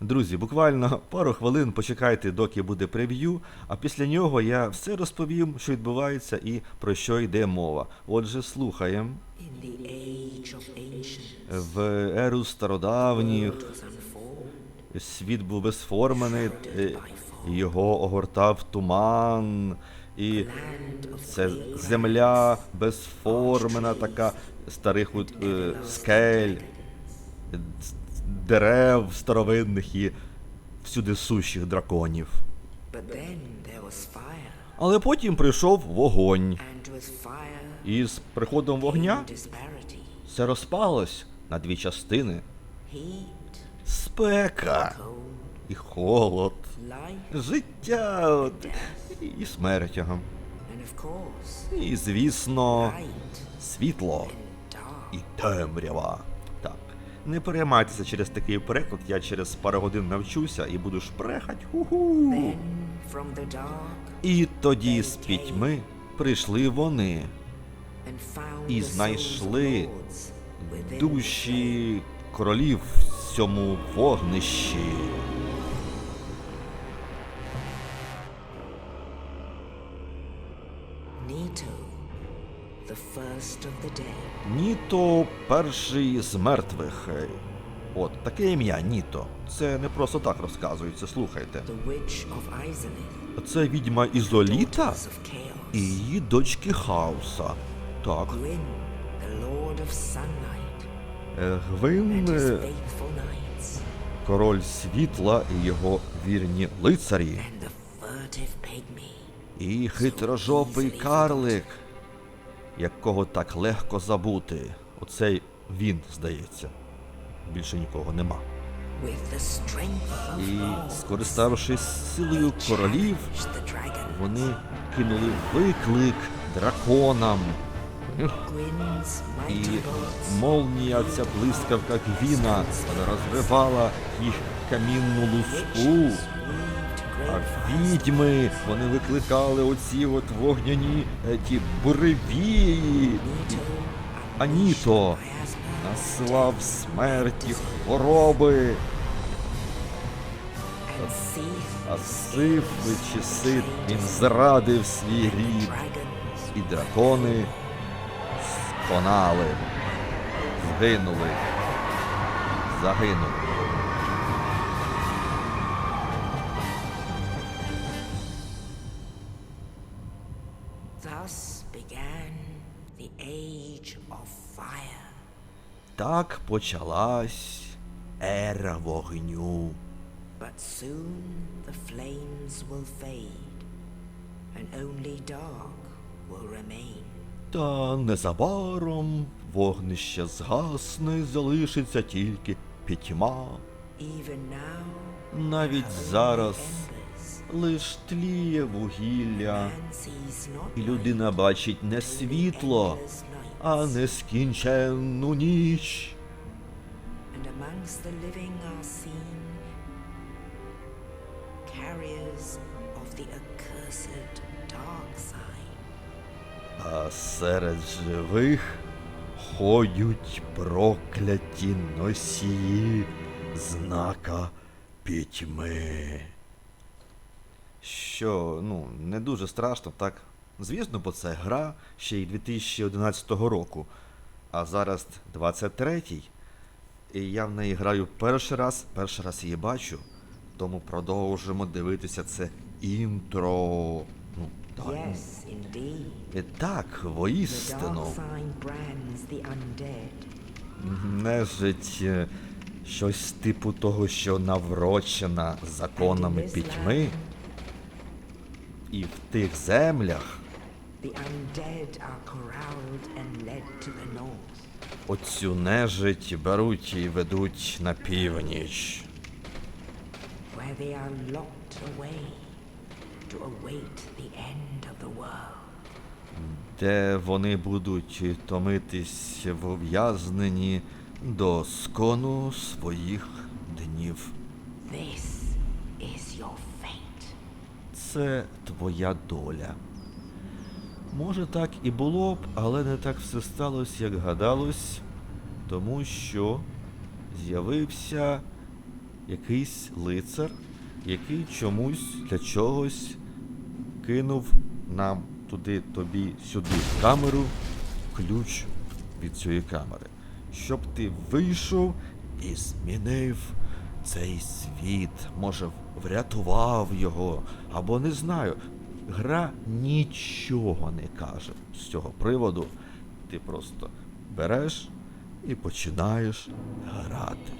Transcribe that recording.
Друзі, буквально пару хвилин почекайте, доки буде прев'ю, а після нього я все розповім, що відбувається і про що йде мова. Отже, слухаємо. В еру стародавніх світ був безформений, е, його огортав туман, і це земля безформена, така старих е, скель, дерев старовинних і всюди сущих драконів. Але потім прийшов вогонь, і з приходом вогня все розпалось на дві частини: спека і холод, життя і смерть. І, звісно, світло і темрява. Не переймайтеся через такий переклад, я через пару годин навчуся і буду шпрехать. Ху-ху. І тоді з пітьми прийшли вони, і знайшли душі королів в цьому вогнищі. Ніто перший з мертвих. От таке ім'я Ніто. Це не просто так розказується, слухайте. Це відьма Ізоліта і її дочки Хаоса. Так, е, Гвин, е, король світла і його вірні лицарі, і хитрожопий карлик, якого так легко забути. Оцей він, здається. Більше нікого нема. І, скориставшись силою королів, вони кинули виклик драконам. І молнія, ця блискавка Гвіна, розривала їх камінну луску. Відьми вони викликали оці от вогняні е, ті буревії. А Ніто наслав смерті хвороби. А сив сит він зрадив свій рід. І дракони сконали, згинули, загинули. Thus began the age of fire. Так почалась ера вогню. But soon the flames will fade, and only dark will remain. Та незабаром вогнище згасне, залишиться тільки пітьма. Even now, Навіть зараз лиш тліє вугілля, і людина бачить не світло, а нескінченну ніч. А серед живих ходять прокляті носії знака пітьми. Що, ну, не дуже страшно, так? Звісно, бо це гра ще й 2011 року. А зараз 23-й. І я в неї граю перший раз, перший раз її бачу. Тому продовжимо дивитися це інтро. Ну, давай. Так, воістину. Нежить е, щось типу того, що наврочена законами пітьми, і в тих землях оцю нежить беруть і ведуть на північ, де вони будуть томитись в ув'язненні до скону своїх днів. This is your fate. Це твоя доля. Може, так і було б, але не так все сталося, як гадалось, тому що з'явився якийсь лицар, який чомусь для чогось кинув нам туди, тобі, сюди камеру, ключ від цієї камери. Щоб ти вийшов і змінив цей світ, може, врятував його, або не знаю. Гра нічого не каже з цього приводу. Ти просто береш і починаєш грати.